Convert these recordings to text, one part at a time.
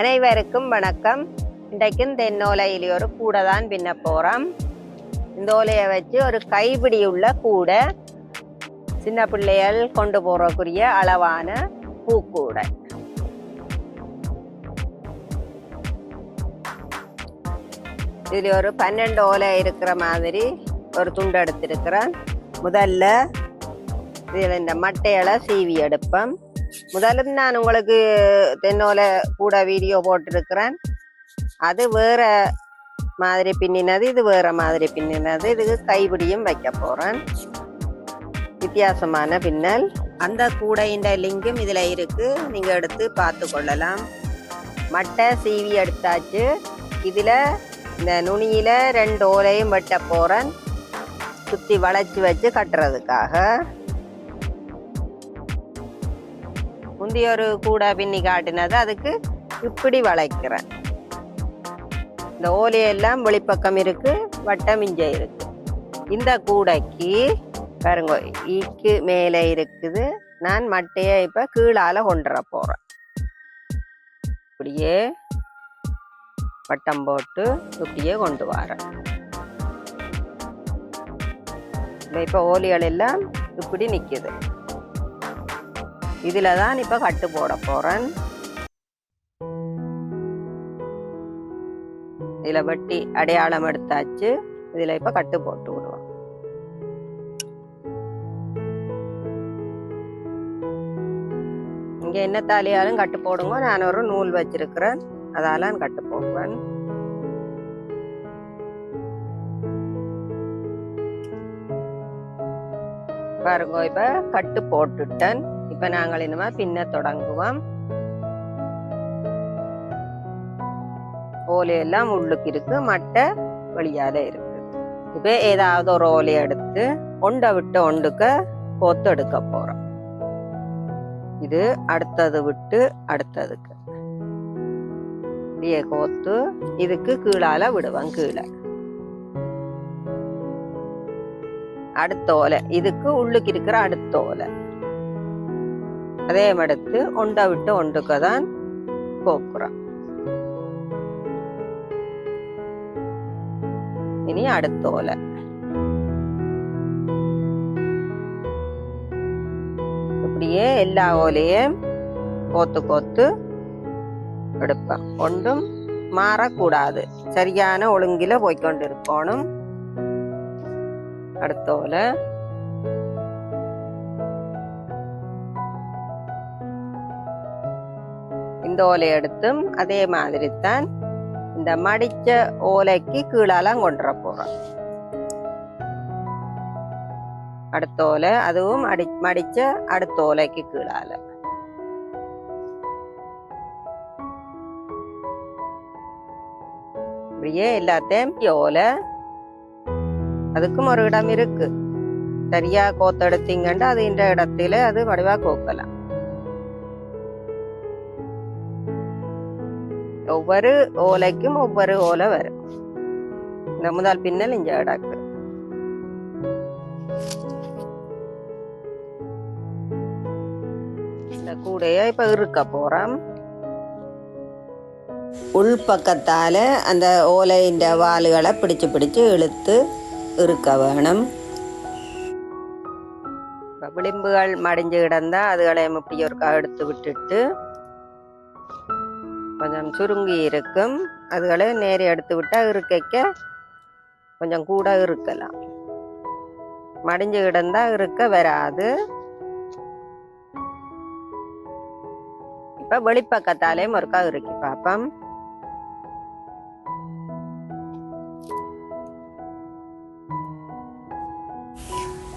அனைவருக்கும் வணக்கம். இன்றைக்கும் தென்னோலையில் ஒரு கூடை தான் பின்ன போகிறோம் இந்த ஓலையை வச்சு ஒரு கைப்பிடி உள்ள கூடை சின்ன பிள்ளைகள் கொண்டு போகிறக்குரிய அளவான பூக்கூடை. இதில் ஒரு பன்னெண்டு ஓலை இருக்கிற மாதிரி ஒரு துண்டு எடுத்திருக்கிறேன். முதல்ல இதில் இந்த மட்டையெல்லாம் சீவி எடுப்பேன் முதலும் நான் உங்களுக்கு தென்னோலை கூட வீடியோ போட்டிருக்கிறேன். அது வேற மாதிரி பின்னினது இது வேற மாதிரி பின்னினது. இதுக்கு கைபிடியும் வைக்க போறேன். வித்தியாசமான பின்னல். அந்த கூடையின் லிங்கும் இதுல இருக்கு. நீங்க எடுத்து பார்த்து கொள்ளலாம். மட்டை சீவி எடுத்தாச்சு. இதுல இந்த நுனியில ரெண்டு ஓலையும் வெட்ட போறேன். சுத்தி வளைச்சு வச்சு கட்டுறதுக்காக. முந்தைய ஒரு கூடை பின்னி காட்டினது அதுக்கு இப்படி வளைக்கிறேன். இந்த ஓலையெல்லாம் வெளிப்பக்கம் இருக்கு வட்டம் இஞ்ச இருக்கு. இந்த கூடைக்கு பாருங்க ஈக்கு மேலே இருக்குது. நான் மட்டையை இப்போ கீழால கொண்டுற போறேன். இப்படியே வட்டம் போட்டு இப்படியே கொண்டு வரேன். இப்போ ஓலிகள் எல்லாம் இப்படி நிக்குது. இதில் தான் இப்போ கட்டு போட போறேன். இதில் வெட்டி அடையாளம் எடுத்தாச்சு. இதில் இப்போ கட்டு போட்டு விடுவோம். இங்கே என்ன தாலியாலும் கட்டு போடுங்க. நான் ஒரு நூல் வச்சிருக்கிறேன். அதால கட்டு போடுவேன். பாருங்க இப்ப கட்டு போட்டுட்டேன். இப்ப நாங்கள் இனிமே பின்ன தொடங்குவோம். ஓலையெல்லாம் உள்ளுக்கு இருக்கு மட்டை வழியால இருக்கு. இப்ப ஏதாவது ஒரு ஓலையை எடுத்து ஒண்டை விட்டு ஒண்டுக்க கோத்து எடுக்க போறோம். இது அடுத்தது விட்டு அடுத்ததுக்கு. இப்படியே கோத்து இதுக்கு கீழால விடுவேன் கீழே. அடுத்த ஓலை இதுக்கு உள்ளுக்கு இருக்கிற அடுத்த ஓலை. அதே எடுத்து உண்டை விட்டு ஒண்டுக்க தான் கோக்குறோம் இனி அடுத்த ஓலை. இப்படியே எல்லா ஓலையும் கோத்து கோத்து எடுப்பேன் ஒன்றும் மாறக்கூடாது. சரியான ஒழுங்கில போய்கொண்டு இருக்கணும் அடுத்த ஓலை. இந்த ஓலை எடுத்தும் அதே மாதிரி தான் இந்த மடிச்ச ஓலைக்கு கீழாலாம் கொண்டுற போகிறோம் அடுத்த ஓலை அதுவும் அடி மடிச்ச அடுத்த ஓலைக்கு கீழால. அப்படியே எல்லாத்தையும் ஓலை அதுக்கும் ஒரு இடம் இருக்கு. சரியா கோத்தெடுத்தீங்கன்னா அது இந்த இடத்துல அது வடிவா கோக்கலாம். ஒவ்வொரு ஓலைக்கும் ஒவ்வொரு ஓலை வரும். இந்த முதல் பின்னல் இங்கே இடக்கு இந்த கூடைய இப்ப இருக்க போறோம் உள்பக்கத்தால அந்த ஓலையின் வாளுகளை பிடிச்சு பிடிச்சு இழுத்து இருக்க வேணும். விளிம்புகள் மடிஞ்சு கிடந்தா அதுகளையும் இப்படி ஒருக்கா எடுத்து விட்டுட்டு கொஞ்சம் சுருங்கி இருக்கும். அதுகளை நேரி எடுத்து விட்டா இருக்கைக்க கொஞ்சம் கூட இருக்கலாம். மடிஞ்சு கிடந்தா இருக்க வராது. இப்ப வெளிப்பக்கத்தாலேயும் ஒருக்கா இறுக்கி பார்ப்போம்.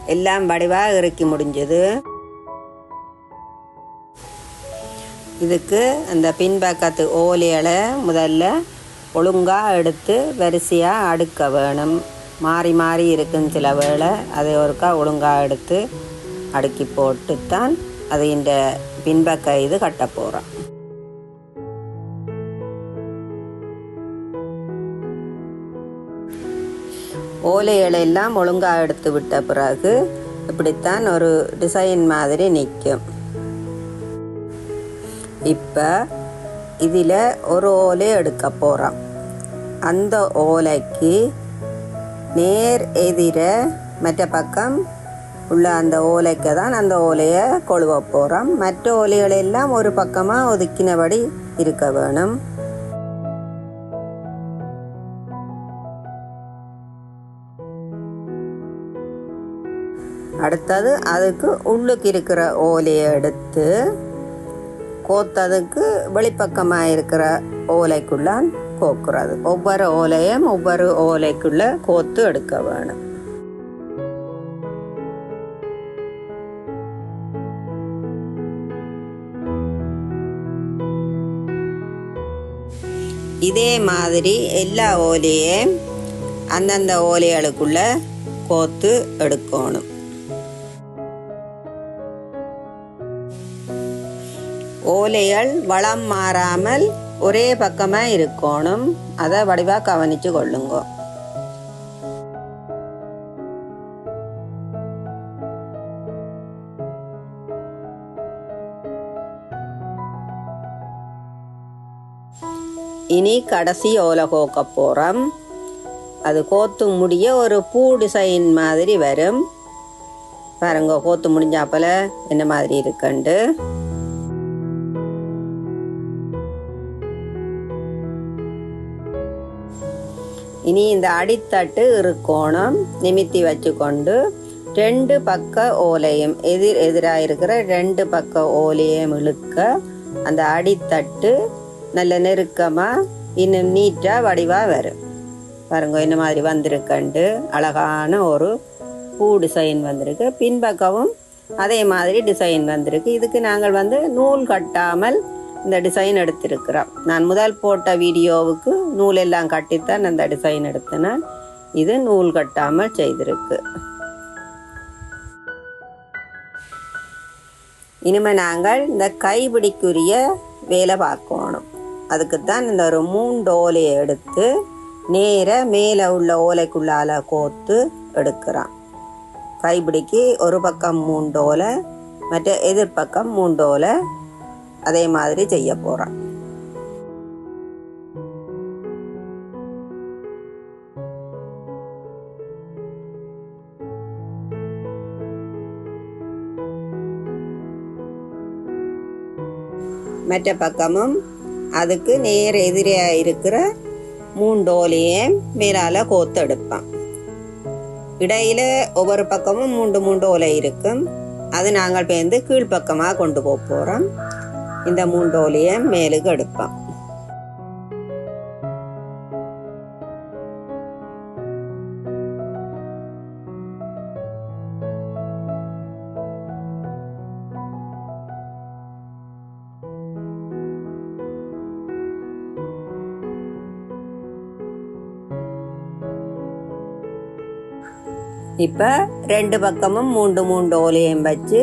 எல்லாம் வடிவா இறுக்கி முடிஞ்சது. இதுக்கு அந்த பின்பக்கத்து ஓலைகளை முதல்ல ஒழுங்காக எடுத்து வரிசையாக அடுக்க வேணும். மாறி மாறி இருக்கும் சில வேலை அதை ஒருக்கா ஒழுங்காக எடுத்து அடுக்கி போட்டுத்தான் அது இந்த பின்பக்க இது கட்ட போகிறோம் ஓலைகளை எல்லாம் ஒழுங்காக எடுத்து விட்ட பிறகு இப்படித்தான் ஒரு டிசைன் மாதிரி நிற்கும். இப்போ இதில் ஒரு ஓலை எடுக்க போகிறோம் அந்த ஓலைக்கு நேர் எதிர மற்ற பக்கம் உள்ள அந்த ஓலைக்கு தான் அந்த ஓலையை கொழுவ போகிறோம் மற்ற ஓலைகள் எல்லாம் ஒரு பக்கமாக ஒதுக்கினபடி இருக்க வேணும். அடுத்தது அதுக்கு உள்ளுக்கு இருக்கிற ஓலையை எடுத்து கோத்ததுக்கு வெளிப்பக்கமாக இருக்கிற ஓலைக்குள்ளான் கோக்குறது. ஒவ்வொரு ஓலையும் ஒவ்வொரு ஓலைக்குள்ள கோத்து எடுக்க வேணும். இதே மாதிரி எல்லா ஓலையும் அந்தந்த ஓலைகளுக்குள்ள கோத்து எடுக்கணும். ஓலைகள் வளம் மாறாமல் ஒரே பக்கமாக இருக்கணும். அதை வடிவாக கவனித்து கொள்ளுங்க. இனி கடைசி ஓலை கோக்க போகிறோம் அது கோத்து முடிய ஒரு பூ டிசைன் மாதிரி வரும். பாருங்க கோத்து முடிஞ்சாப்பில் என்ன மாதிரி இருக்குண்டு? இனி இந்த அடித்தட்டு இருக்கோணம் நிமித்தி வச்சுக்கொண்டு ரெண்டு பக்க ஓலையும் எதிர் எதிராக இருக்கிற ரெண்டு பக்க ஓலையும் இழுக்க அந்த அடித்தட்டு நல்ல நெருக்கமாக இன்னும் நீட்டாக வடிவாக வரும். பாருங்க இந்த மாதிரி வந்திருக்கண்டு. அழகான ஒரு பூ டிசைன் வந்திருக்கு. பின்பக்கமும் அதே மாதிரி டிசைன் வந்திருக்கு. இதுக்கு நாங்கள் வந்து நூல் கட்டாமல் இந்த டிசைன் எடுத்திருக்கிறோம் நான் முதல் போட்ட வீடியோவுக்கு நூல் எல்லாம் கட்டித்தான் அந்த டிசைன் எடுத்தினேன் இது நூல் கட்டாமல் செய்திருக்கு. இனிமேல் நாங்கள் இந்த கைபிடிக்குரிய வேலை பார்க்கணும். அதுக்கு தான் இந்த ஒரு மூண்டோலையை ஓலையை எடுத்து நேர மேலே உள்ள ஓலைக்குள்ளால கோத்து எடுக்கிறான். கைபிடிக்கு ஒரு பக்கம் மூண்டோலை ஓலை மற்ற எதிர்பக்கம் மூன்று ஓலை அதே மாதிரி செய்ய போகிறேன் மற்ற பக்கமும் அதுக்கு நேர் எதிரியாக இருக்கிற மூண்டோலையே மேலால் கோத்து எடுப்பான். இடையில ஒவ்வொரு பக்கமும் மூண்டு மூண்டு ஓலை இருக்கும். அது நாங்கள் பேர்ந்து கீழ்ப்பக்கமாக கொண்டு போக போகிறோம் இந்த மூண்டோலையை மேலுக்கு எடுப்பான் இப்போ ரெண்டு பக்கமும் மூண்டு மூண்டு ஓலையும் வச்சு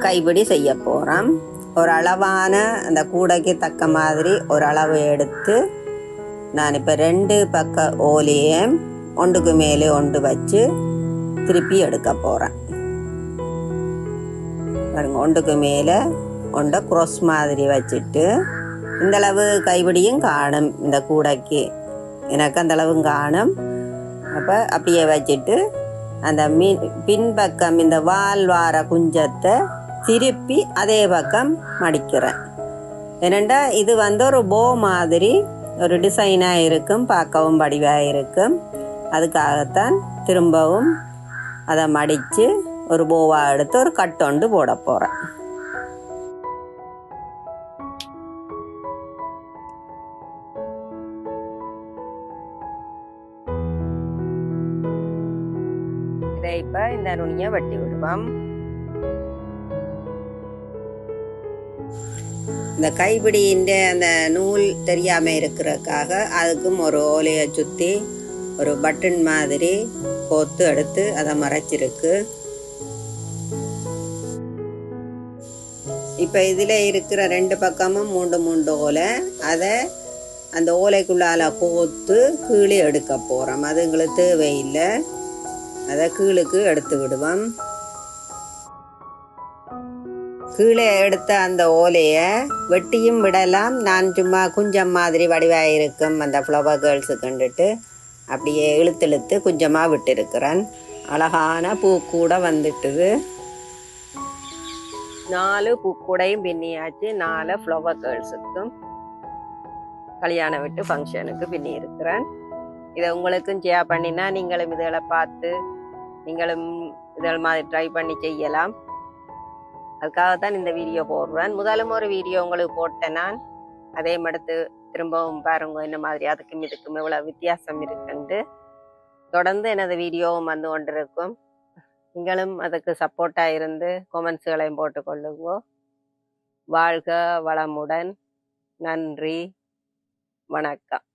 கைப்பிடி செய்ய போகிறோம் ஒரு அளவான அந்த கூடைக்கு தக்க மாதிரி ஒரு அளவு எடுத்து நான் இப்போ ரெண்டு பக்க ஓலியையும் ஒன்றுக்கு மேலே ஒன்று வச்சு திருப்பி எடுக்க போகிறேன் பாருங்க ஒன்றுக்கு மேலே ஒன்றை க்ரோஸ் மாதிரி வச்சுட்டு இந்தளவு கைபிடியும் காணும் இந்த கூடைக்கு. எனக்கு அந்த அளவும் காணும். அப்போ அப்படியே வச்சுட்டு அந்த மீன் பின்பக்கம் இந்த வால் வார குஞ்சத்தை திருப்பி அதே பக்கம் மடிக்கிறேன். என்னெண்டா இது வந்து ஒரு போ மாதிரி ஒரு டிசைனாக இருக்கும் பார்க்கவும் வடிவாக இருக்கும். அதுக்காகத்தான் திரும்பவும் அதை மடித்து ஒரு போவாக எடுத்து ஒரு கட்டொண்டு போட போகிறேன் இதை இப்போ இந்த நுனியை வெட்டி விடுவோம். இந்த கைப்பிடியின் அந்த நூல் தெரியாமல் இருக்கிறதுக்காக அதுக்கும் ஒரு ஓலையை சுற்றி ஒரு பட்டன் மாதிரி கோத்து எடுத்து அதை மறைச்சிருக்கு. இப்போ இதில் இருக்கிற ரெண்டு பக்கமும் மூண்டு மூண்டு ஓலை. அதை அந்த ஓலைக்குள்ளால கோத்து கீழே எடுக்க போகிறோம் அது எங்களுக்கு தேவையில்லை. அதை கீழுக்கு எடுத்து விடுவோம். கீழே எடுத்த அந்த ஓலையை வெட்டியும் விடலாம். நான் சும்மா குஞ்சம் மாதிரி வடிவாக இருக்கும். அந்த ஃப்ளவர் கேர்ள்ஸு கண்டுட்டு அப்படியே இழுத்து இழுத்து குஞ்சமாக விட்டிருக்கிறேன். அழகான பூக்கூட வந்துட்டுது. நாலு பூக்கூடையும் பின்னியாச்சு. நாலு ஃப்ளவர் கேர்ள்ஸுக்கும் கல்யாணம் விட்டு ஃபங்க்ஷனுக்கு பின்னி இருக்கிறேன் இதை உங்களுக்கும் ஷேர் பண்ணினா நீங்களும் இதுகளை பார்த்து நீங்களும் இதழ் மாதிரி ட்ரை பண்ணி செய்யலாம். அதுக்காக தான் இந்த வீடியோ போடுறேன். முதலும் ஒரு வீடியோ உங்களுக்கு போட்டேன் நான். அதே மடுத்து திரும்பவும் பாருங்க இந்த மாதிரி அதுக்கும் இதுக்கும் இவ்வளோ வித்தியாசம் இருக்குன்ட்டு தொடர்ந்து எனது வீடியோவும் வந்து கொண்டிருக்கும். நீங்களும் அதுக்கு சப்போர்ட்டாக இருந்து கொமெண்ட்ஸுகளையும் போட்டுக்கொள்ளுங்கோ வாழ்க வளமுடன். நன்றி. வணக்கம்.